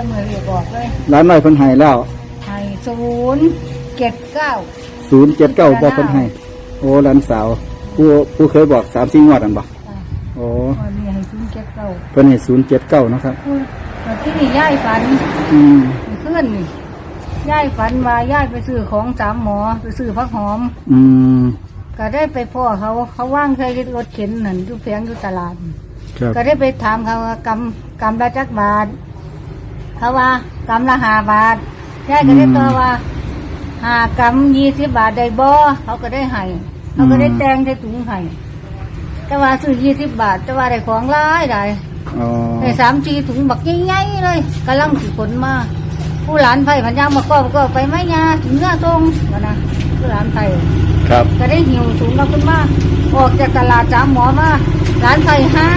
แต่มือเรียกบอกเลยร้านน้อยเพิ่นให้แล้วให้ศูนย์เจ็ดเก้าศูนย์เจ็ดเก้าบอกเพิ่นให้โอ้ร้านสาว ผู้ผู้เคยบอกสามสี่งวดอันบ่โอ้วันนี้ให้ศูนย์เจ็ดเก้าเพิ่นให้ศูนย์เจ็ดเก้านะครับอุ้ยแต่ที่นี่ย่ายฝันอืมเพื่อนนี่ย่ายฝันว่าย่ายไปซื้อของสามหมอไปซื้อพักหอม อืมก็ได้ไปพ่อเขาเขาว่างใช้รถเข็นนั่นอยู่แพงอยู่ตลาดครับก็ได้ไปถามเขาว่ากำกำละจักบาท เขาว่ากำละห้าบาทยายก็ได้ตอบว่าหากำยี่สิบบาทได้บ่เขาก็ได้ให้เขาก็ได้แตงได้ถุงให้แต่ว่าซื้อยี่สิบบาท แต่ว่าได้ของร้ายได้อ๋อได้สามสี่ถุงบักใหญ่ๆเลยกำลังสิขนมาผู้หลานไผ่พันยางมาก็ก็ไปไม่ยาถึงเนื้อตรงวะนะผู้หลานไผ่ครับ ก็ได้หิวถุงมาขึ้นมาออกจากตลาดจามหมอมาร้านไผ่ห้า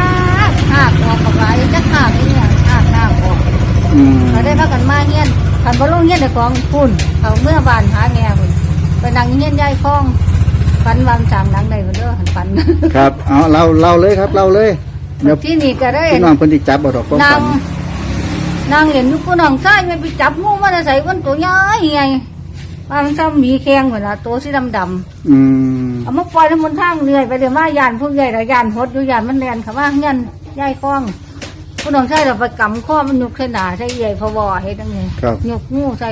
ห้าออกกับไรจักห้านี่เนี่ยห้าหน้าออก อืมก็ได้พากันมาเงี้ยนขันบอลลูนเงี้ยนในของคุณเขาเมื่อบานหาแง่คุณไปนั่งเงี้ยนยายคล้องฟันวางสามหลังใดคนเด้อหันฟันครับเอาเล่าเล่าเลยครับเล่าเลยเดี๋ยวที่นี่ก็ได้พี่น้องเพิ่นสิจับบ่ดอกความนาฝังนนางเห็นลูกผู้น้องชายมันไปจับงูมันใส่วันตัวใหญ่ไงว่ามันซ้ำหมีแข้งเหมือนละตัวสีดำดำอืมๆเอามาปล่อยทั้งบนทางเรื่อยไปเดี๋ยวมายานพวกใหญ่ละยานหดอยู่ยานมันแลนค่ะว่าเงี้ยนยายคล้อง ผู้น้องชายเราไปกำข้อมันยุกใส่หนาใส่ใหญ่พะวอเฮ็ดจังไงครับ ยกงูใส่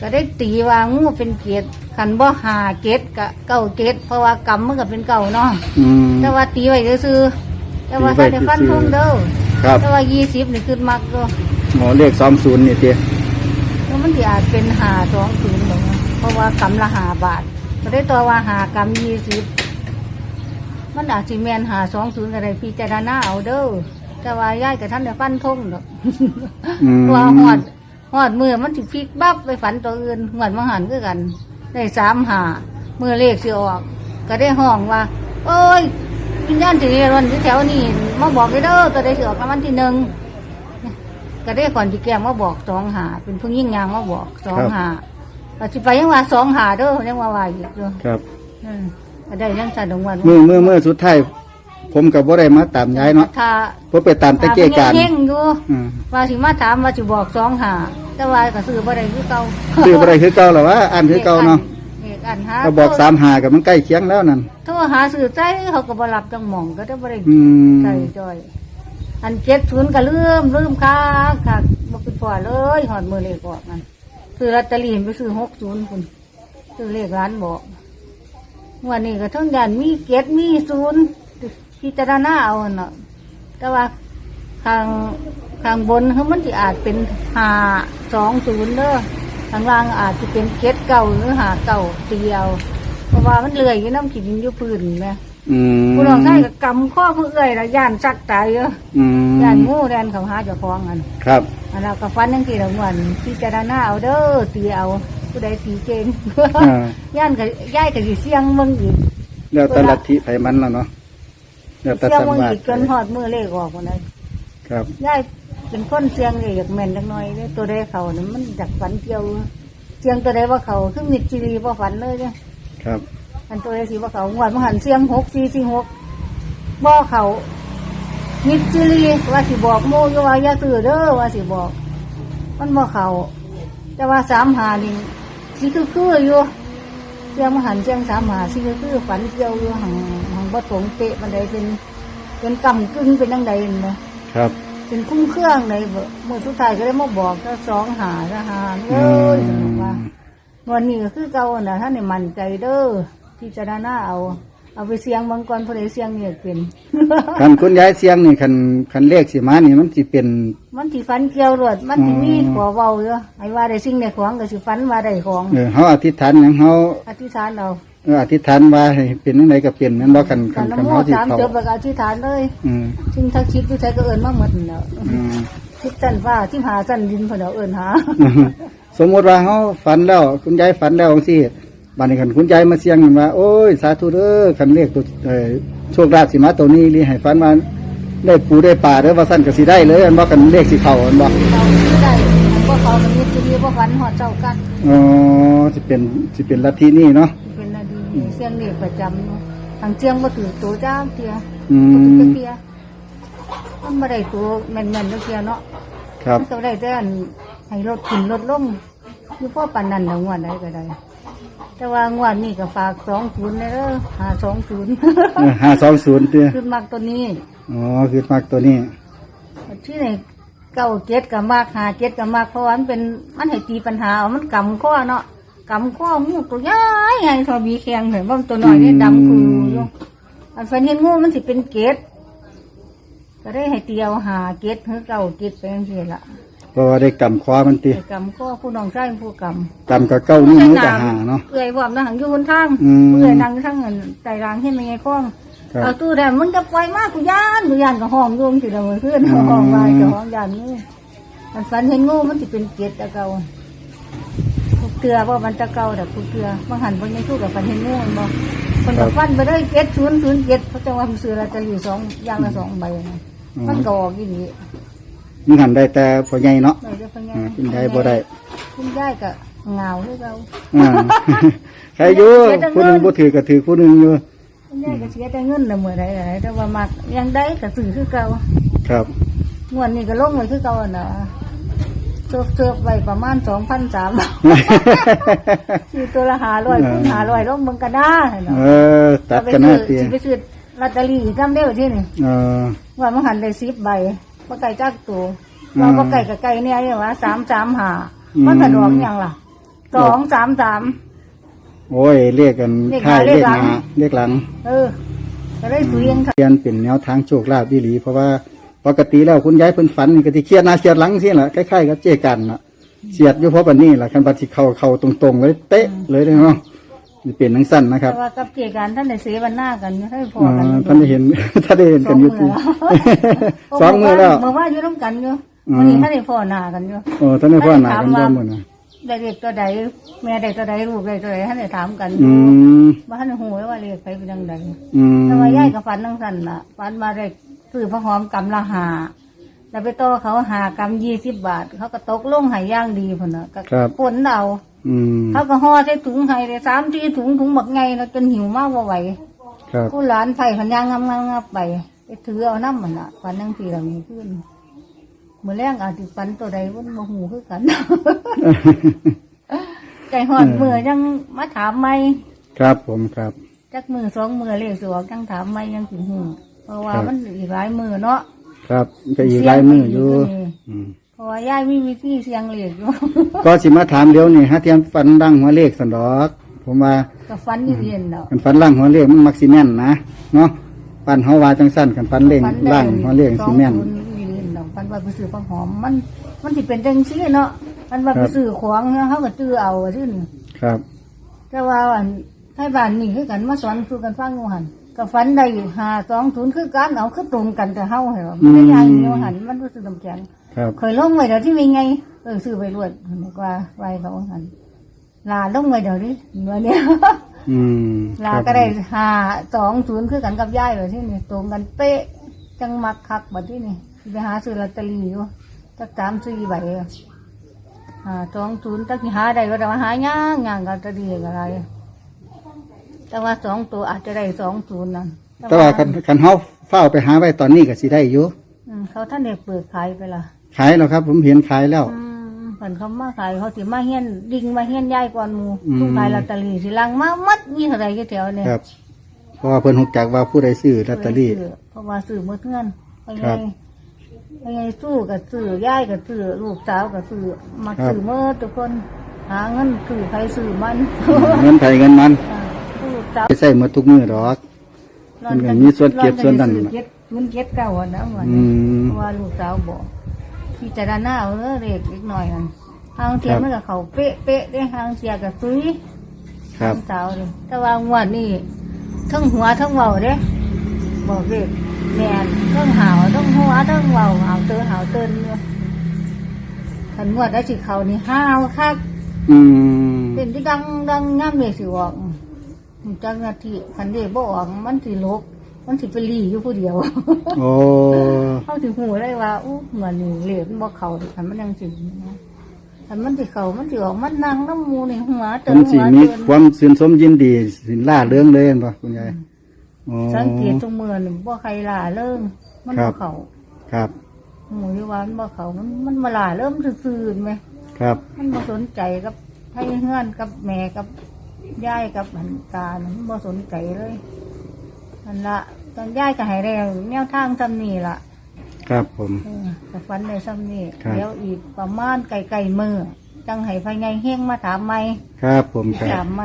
ก็ได้ตีว่างูเป็นเกศขันบ่หาเกศกะเก้าเกศเพราะว่ากำมันก็เป็นเก่าเนาะอืม แต่ว่าตีไว้ซื่อๆแต่ว่าตีถ้าไว้ได้ฟันซื่อๆ ทงเด้อครับแต่ว่ายี่สิบนี่ขึ้นมักก็หมอเลข20นี่ติแล้วมันอาจเป็นหาสองศูนย์หรอกนะเพราะว่ากำละหาบาทก็ได้ตัวว่าหากำยี่สิบมันอาจสิแมนหาสองศูนย์อะไรพิจารณาเอาเด้อ แต่ว่าย่ายกับท่านได้ฟันทงดอกอืม ว่าหอดหอดมือมันสิพลิกบับไปฝันตัวอื่นหอดมาหันคือกัน ได้สามหามือเลขสิออก ก็ได้ห้องว่าโอ้ยวิญญาณสิเรนที่แถวนี้มาบอกเลยเด้อตัวได้สิออกรางวัลที่หนึ่งก็ได้ก่อนที่แกมมาบอกสองหาเป็นผู้ยิ่งยางมาบอกสองหาปัจจุบันยังว่าสองหาเด้อยังว่าว่าอีกเด้อครับ อืมก็ได้ยังสะดงวัน มือมือมือสุดท้าย ผมกับบ่ได้มาตามย้ายเนาะถ้าผมไปตามตะเกียการเฮงๆอยู่อืมว่าสิมาถามว่าสิบอกสองหาแต่ว่าก็ซื้อบ่ได้คือเก่าซื้อบ่ได้คือเก่าหรอวะอ่านคือเก่าเนาะเอกอันหาก็บอกสามหากับมันใกล้เคียงแล้วนั่น โทรหาซื้อใจเขาก็บ่รับจังหม่องก็ได้บ่ได้อืม ใจจ้อยอันเจ็ดศูนย์ก็ลืมลืมค้าค่ะบ่คือพอเลยหอดมือเลขออกนั่นซื้อลอตเตอรี่ไปซื้อหกศูนย์คุณซื้อเลขร้านบอกงวันนี้ก็ทั้งยันมีเจ็ดมีศูนย์ พิจารณาเอาเนาะแต่ว่าข้างข้างบนเขามันจะอาจเป็นหาสองศูนย์เด้อข้างล่างอาจจะเป็นเจ็ดเก่าหรือหาเก่าเตียว เพราะว่ามันเลื่อยอยู่น้ำขีดินอยู่พื้นแหมอืมผู้น้องชายก็กำข้อผู้เอื่อยละย่านสักตายเยอะอืมย่านงูแดนเขาหาเจ้าของอันครับ อันเราก็ฟันทั้งทีละงวันพิจารณาเอาเด้อตีเอาผู้ใดตีเก่งอ่า ย่านก็ย่ายก็สิเสียงเมึงอีก แล้วแต่ลัทธิไผมันแล้วเนาะ แล้วแต่เสียงสเมึงมาธิอีกจนหอดมือเลขออกคนนั้นครับย่ายเป็นคนเสียงเลยอยากแม่นจักหน่อยเด้อตัวใดเขานี่มันจากฝันเกี่ยวเสียงตัวใดว่าเขาคือมิดจิรีบ่ฝันเลยเนี่ยครับ อันตัวเลขสีว่าเขางวดมหันเสียงหกสี่สี่หกบ่เขามิดจิรีว่าสิบอกโมอยว่าอย่าตื่อเด้อว่าสิบอก มันบ่เขาแต่ว่าสามหานี่สิคือคืออยู่เสียงมหันเสียงสามหาสิคือคือฝันเกี่ยวอยู่หังหัง บ่ตรงเตะมันใดเป็นเป็นกำกึ่งเป็นจังใดนั่นนะครับ เป็นคุ้มเครื่องในเบอเมื่อสุดท้ายก็ได้มาบอกก็สองหาละหาเลยว่าวันนี้ก็คือเก่าน่ะท่านนี่มั่นใจเด้อพิจารณาเอาเอาไปเสียงบางกรพอได้เสียงเนี่ยเป็นคันคุณยายเสียงนี่คันคันเลขสิมานี่มันสิเป็น มันที่ฟันเกี่ยวรวดมันที่อืมมีขอเบาเยอะไอ้ว่าได้สิ่งในของก็สิฟันว่าได้ของเออเฮาอธิษฐานหยังเฮาอธิษฐานเอา เอออธิษฐานว่าให้เป็นจังไดก็เป็นแม่นบ่คันคักานรคันน้ำโมเฮาสิสามเข้าจบแล้วก็อธิษฐานเลยอืมสิ่งทักชิดที่ใช้ก็เอิญมาหมดแล้วอืมทิศจันฟ้าที่หาจันดินเพนเอาเอิญหาสมมติว่าเฮาฝันแล้ว คุณยายฝันแล้วจังซี่บัดนี้คันคุณยายมาเสียงกันว่า โอ้ยสาธุเด้อคันเลขตัวเอ่อโชคลาภสิมาตัวนี้ลีให้ฝันว่าได้ปูได้ปลาเด้อว่าซั่นก็สิได้เลยอันบ่กันเลขสิเข้าอันบ่ เราไม่ได้พวกเขามันมีจะดีพวกฟันหอดเจ้ากัน อ๋อสิเป็นสิเป็นลัทธินี้เนาะ เป็นนาดีเสียงเด็กประจำเนาะทางเจียงมาถือตัวจ้ามเทียอืตัวมเทียมันไม่ได้ตัวแม่นๆตัวเทียเนาะครับ มันก็ได้แต่อันให้รถขึ้นรถลงคือพ่อปานนั้นแล้วงวดใดก็ได้ แต่ว่างวดนี้ก็ฝากสองศูนย์เลยเด้อหาสองศูนย์ ห้าสองศูนย์เตี้ยขึ้นมากตัวนี้อ๋อคือมากตัวนี้ ที่ไหนเก้าเจ็ดกับมากหาเจ็ดกับมากเพราะว่ามันเป็นมันให้ตีปัญหาเอามันกำข้อเนาะ กำข้องูตัวใหญ่ใหญ่ทอบีแข็งเห็นว่ามันตัวน้อยนี่ดำคืออยู่อันฟันเห็นงูมันสิเป็นเกตก็ได้ให้เตียวหาเกตหรือเก้าเกตไปจังซี่ละเพราะว่าได้กำคว้ามันตีให้กำข้อผู้น้องชายผู้กำ กำกับเก้านี่มันก็หาเนาะ เอื่อยบอมนะหังอยู่บนทางอืมเอื่อยดังทั้งเงินใจรางให้ไม่ไงคล้องครับเอาตู้แต่มึงจะปล่อยมากกูย่านกูย่านกับห้องยุ่งสิเราเพื่อนห้องวายกับห้องย่านนี่มันฝันเห็นงูมันสิเป็นเกล็ดตะเกา ผู้เกลือว่ามันตะเกาแต่ผู้เกลือบางหันบางยังสู้กับฝันเห็นงูมันบอกคนกับฟันไปได้เกล็ดศูนย์ศูนย์เกล็ดเพราะจังหวะมันซื้อลอตเตอรี่สองอย่างละสองใบนะมันก็ออกอย่างนี้มันหันได้แต่พอใหญ่เนาะเลยจะพยาอ่ากินได้บ่ได้คุณได้ก็เหงาด้วยเราอ่าใครอยู่ผู้หนึงบ่ถือก็ถือผู้หนึงอยู่คุณได้ก็เสียแต่เงินละเมื่อไรไรแต่ว่ามักยังได้ก็ซื้อคือเก่าครับงวดนี้ก็ลงไว้คือเก่าน่ะ เซิร์ฟเซิร์ฟไว้ประมาณสองพันสามคือตัวละหาร้อยคูณหาร้อยลงเบิ่งกันได้เนาะเออ ตัดกันหน้าเตียสิไปซื้อลอตเตอรี่จำได้ว่าที่นี่เออว่ามันหันได้สิบใบว่าไก่จักตัวอืมว่าว่าไก่กับไก่เนี่ยเนี่ยว่าสามสามหาอืมมันกระดองอยังล่ะสองสามสามโอ้ยเรียกกันเลขหน้าค่ายเลเรีขยกหลัหงน้าเรียกหลัง เออก็ได้สุยงเรียนเป็นแนวทางโชคลาภอีหลีเพราะว่า ปกติแล้วคุณยายเพิ่นฝันนี่ก็สิเครียดหน้าเครียดหลังซี่ล่ะคล้ายๆกับเจ๊กันน่ะเสียดอยู่เพราะบัดนี้ล่ะคันบัดสิเข้าเข้าตรงๆเลยเป๊ะเลยเด้อเนาะสิเป็นจังซั่นนะครับแต่ว่ากับเกี่ยกันท่านได้เสวันหน้ากันให้พออ่ากันท่านได้เห็นท่านได้เห็นกันอยู่ที่สองมือแล้วเมื่อว่าอยู่ร่วมกันอยู่อืมวันนี้ท่านได้พ่อหน้ากันอยู่โอ้ท่านได้พ่อหน้ากันบ่มื้อน่ะได้เด็กตัวใดแม่ได้ตัวใดลูกได้ตัวใดท่านได้ถามกันอืมว่าท่านหูว่าเรียกไปเป็นยังไงอืมแต่ว่าย่ายกับฟันนั่งสั่นล่ะฟันมาได้ ซื้อพระหอมกำละหาแล้วไปต่อเขาหากำยี่สิบบาท เขาก็ตกลงใหายย่างดีพุ่นน่ะก็ปนเอาอืมเขาก็ห่อใส่ถุงให้เลยสามที่ถุงถุงบักไงแล้วจนหิวมากว่าไหวครับผู้หลานไฟพันยางงามๆๆไปไปถือเอาน้ำมันละฟันนั่งทีเรามีขึ้นเมื่อแรงอาจจะฟันตัวใดวันโมหูคือกัน ใจหอดมือยังมาถามไม่ ครับผมครับ จักมือสองมือเลขสวยังถามไม่ยังถึงหู เพราะว่าครับ มันอีกหลายมือเนาะครับก็อีกหลายมืออยู่อืมเพราะว่าย่ายมีวิธีเสียงเลขอยู่ ก็สิมาถามเดี๋ยวนี้ฮะเทียมฟันร่างหัวเลขสันดอก ผมว่ากับฟันอยู่เย็นเนาะคันฟันร่างหัวเลขมันมักสิแม่นนะเนาะปันเฮาว่าจังสั้นคันฟันเล่งฟันได้ร่างหัวเลขสิแม่นสองศูย์อยู่เย็นเนาะฟันว่าไปซื้อผักหอมมัน มันสิเป็นจังซี่เนาะฟันว่าคไปรับซื้อของเนี่ยเขาก็ตื้อเอาที่นี่ครับ แต่ว่าอันให้บ้านนี่คือกันมาสอนคือกันฟังงูหัน กับฟันได้หาสองศูนย์คือกันเอาคือตรงกันแต่เฮาเหรอมันไม่ใหญ่เนาะหันมันรู้สึกน้ำแข็งครับเคยลงไว้เดี๋ยวที่มีไงเออซื้อไปรวดบอกว่าไว้เขาหันลาลงไว้เดี๋ยวนี้เมื่อเนี้ยอืมลาครับก็ได้หาสองศูนย์คือกันกับย่ายเลยที่นี่ตรงกันเป๊ะจังมักคักบัดที่นี่สิไปหาซื้อลอตเตอรี่อยู่จักสามสี่ใบอะหาสองศูนย์จักสิหาได้ก็แต่ว่าหายากยากลอตเตอรี่อะไร แต่ว่าสองตัวอาจจะได้สองศูนย์นั่นแต่ว่าคันคันเฮาเฝ้าไปหาไว้ตอนนี้ก็สิได้อยู่อืมเขาท่านเด็กเปิดขายไปละขายแล้วครับ ผมเห็นขายแล้ว อืมผนเขามาขายเขาสิมาเฮียนดิ่งมาเฮียนย่ายก่อนหมูอืม ทุกขายลอตเตอรี่สิลังมามัดมีเท่าไรแถวเนี่ยครับเพราะว่าเพิ่นฮู้จักว่าผู้ใดซื้อลอตเตอรี่ เพราะว่าซื้อหมดเงินไปครัไงบไปไงสู้กับซื้อย่ายกับซื้อลูกสาวกับซื้อมาครับซื้อเมื่อทุกคนหาเงินซื้อใครซื้อมัน เงินไผเงินมัน อ่า ลูกสาวไปใส่หมดทุกมื้อดอก มันก็มีส่วนเก็บส่วนนั้นร้อกัซื้อเก็บเงินเก็บเก่าอะนะวันอืมเพราะว่าลูกสาวบอกพี่จะด้านหน้าเอาเออเด็กอีกหน่อยนั่นทางเทียมครับมันกับเขาเป๊ะเป๊ะได้ทางเสียกับซุยครับลูกสาวเลยแต่ว่างวดนี่ทั้งหัวทั้งเบาเด้บอกเด็กแมนทั้งหาวทั้งหัวทั้งเบาหาวเตือนหาวเตือนอยู่ขันงวดได้สิเขานี่ห้าวคัก อืม เป็นที่ดังดังง่ามเลยสิออก จังนาทีขันเด็กบ่ออกมันสิลกมันสิไปรีอยู่ผู้เดียวโอ้เขาถึงหูได้ว่าอู้เหมือนนี่เหลวมันบ่เขาดิคันมันยังสินะคันมันสิเขามันสิออกมันนั่งน้ำมูในหัวเติมันมสิหัวมีเติมความชื่นชมยินดีสิล่าเรื่องเลยเห็นป่ะคุณยายอ๋อสังเกตตรงมือนี่บ่ใครล่าเริ่มมันครับ่บเขาครับหมูอยู่ว่ามันบ่เขามันมันมาหลาเริ่มซื่อๆไหมครับ มันบ่สนใจกับให้เฮือนกับแม่กับ ยายกับหันตาน่ะมันบ่สนใจเลยนั่นละตอนยายก็ให้แรงแนวทางซ้ำนี่ล่ะครับผม เออก็ฝันในซ้ำนี่ครับ เดี๋ยวอีกประมาณไก่ๆมือจังให้ภายในเฮงมาถามไหมครับผมครับถามไหม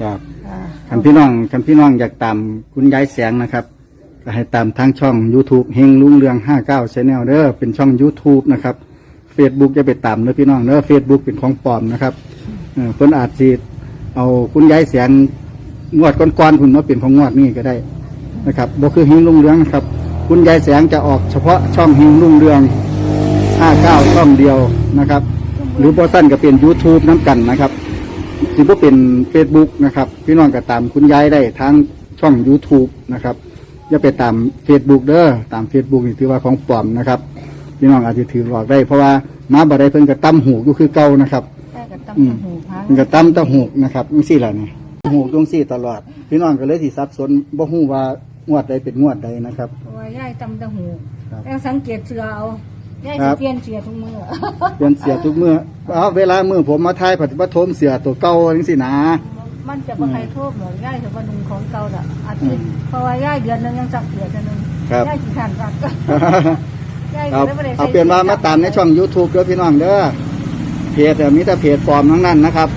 ครับอ่าคันพี่น้องคันพี่น้องอยากตามคุณยายแสงนะครับก็ให้ตามทางช่อง YouTube เฮงลุงเรือง 59 Channel เด้อเป็นช่อง YouTube นะครับ Facebook จะไปตามเด้อพี่น้องเด้อ Facebook เป็นของปลอมนะครับเออเพิ่นอาจสิ เอาคุณยายแสงงวดก่อนๆคุณมาเป็นของงวดนี้ก็ได้นะครับบ่คือเฮงลุ่งเรืองนะครับ คุณยายแสงจะออกเฉพาะช่องเฮงลุ่งเรือง 59 ช่องเดียวนะครับ หรือบ่สั้นก็เป็น YouTube น้ำกันนะครับสิบ่เป็น Facebook นะครับ พี่น้องก็ตามคุณยายได้ทางช่อง YouTube นะครับอย่าไปตาม Facebook เด้อตาม Facebook นี่ถือว่าของปลอมนะครับ พี่น้องอาจจะถือหลอกได้เพราะว่ามาบ่ได้เพิ่นก็ตั้มหูอยู่คือเก่านะครับ กับตำอืมหูพังเพิ่นก็ตั้มแตะหูกนะครับจังซี่ล่ะนี่หูกจังซี่ตลอด พี่น้องก็เลยสิสับสนบ่ฮู้ว่างวดใดเป็นงวดใดนะครับ เพราะว่ายายตำแตะหูครับแต่สังเกตเสือเอายายครัสิบ เปลี่ยนเสือทุกมือเปลี่ยนเสียทุกมื้อเอาเวลามื้อผมมาทายปฏิบัติโทมเสือตัวเก่าจังซี่นะ มันจะบ่ใครโทษหรอกย่ายจะบ่นุงของเก่าดอกอาทิตย์เพราะว่าย่ายเดือนหนึงยังสักเดือนนึงครับย่ายสิขันสักย่ายเอาก็ลยบ่ได้ใส่เอาเปลี่ยนว่ามาตามในช่อง YouTube เด้อพี่น้องเด้อ เพจเนี่ยมีแต่เพจปลอมทั้งนั้นนะครับ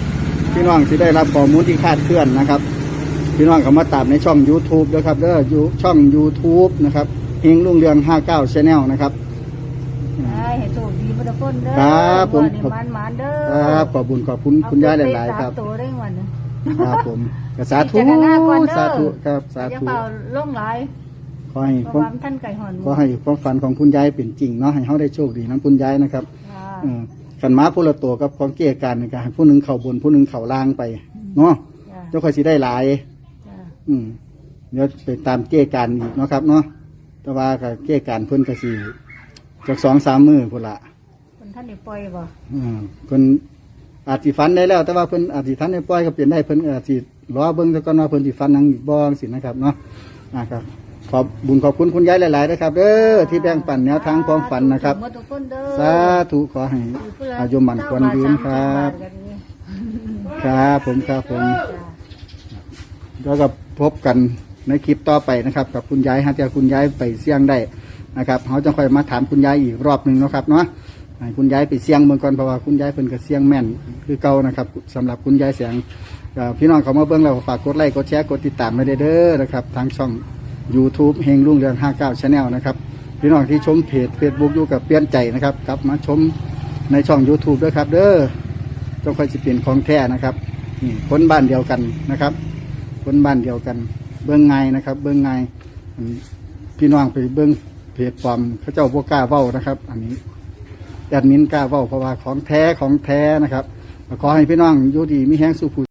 พี่น้องสิได้รับข้อมูลที่คลาดเคลื่อนนะครับ พี่น้องก็มาตามในช่อง YouTube เด้อครับเด้ออยู่ช่อง YouTube นะครับเฮงลุงเรือง 59 Channel นะครับได้ให้โชคดีบ่ทุกคนเด้อครับผมวันนี้มันมันๆเด้อครับขอบคุณขอบคุณคุณยายหลายๆครับเอไปสมตัวได้วันนึงครับผมก็สาธุพิจารณาก่อนเด้อสาธุครับสาอย่าธุเป่าลงหลายขอให้เพคราะวามว่ามันท่านไก่หอนขอให้ความฝันของคุณยายเป็นจริงเนาะให้เขาได้โชคดีน้ำคุณยายนะครับค่ะเออ ขันม้าผู้ละตัวกับของเกี่ยการในการให้ผู้หนึ่งเข่าบนผู้หนึ่งเข่าล่างไปเนาะจ้ะเจ้าคอยสิได้หลายจ้ะอืมเดี๋ยวไปตามเกี่ยการอีกเนาะครับเนาะแต่ว่ากับเกี่ยการเพิ่นก็สิจากสองสามมือพุ่นละคนท่านได้ปล่อยบ่อืมเพิ่นอาจสิฟันได้แล้ว แต่ว่าเพิ่นอาจสิทันได้ปล่อยก็เปลี่ยนได้เพิ่นอาจสิรอเบิ่งซะก่อนว่าเพิ่นสิฟันหนังอีกบ่สินะครับเนาะอ่าครับ ขอบบุญขอบคุณคุณยายหลายๆนะครับเด้อที่แบ่งปันแนวทางความฝันนะครับ หมดทุกคนเด้อสาธุขอให้อายุมันควรยืนครับครับผมครับผมแล้วก็พบกันในคลิปต่อไปนะครับ กับคุณยายฮะจะคุณยายไปเสี่ยงได้นะครับเขาจะค่อยมาถามคุณยายอีกรอบหนึ่งเนาะครับเนาะให้คุณยายไปเสี่ยงเมืองก่อนเพราะว่าคุณยายเพิ่นก็เสี่ยงแม่นคือเก่านะครับสำหรับคุณยายเสียงก็พี่น้องเขามาเบิ่งเราฝากกดไลค์กดแชร์กดติดตามไม่ได้เด้อนะครับทางช่อง YouTube เฮงรุ่งเรือง 59 Channel นะครับพี่น้องที่ชมเพจ Facebook อยู่กับเปลี่ยนใจนะครับกลับมาชมในช่อง YouTube ด้วยครับ เด้อจงคอยสิเปลี่ยนของแท้นะครับนี่คนบ้านเดียวกันนะครับคนบ้านเดียวกัน เบื้องไงนะครับ เบื้องไงพี่น้องไปเบื้องเพจปลอมเขาเจ้าพวกกล้าเว้านะครับ อันนี้แอดมินกล้าเว้าเพราะว่าของแท้ของแท้นะครับขอให้พี่น้องอยู่ดีมีแห้งสู้ผู้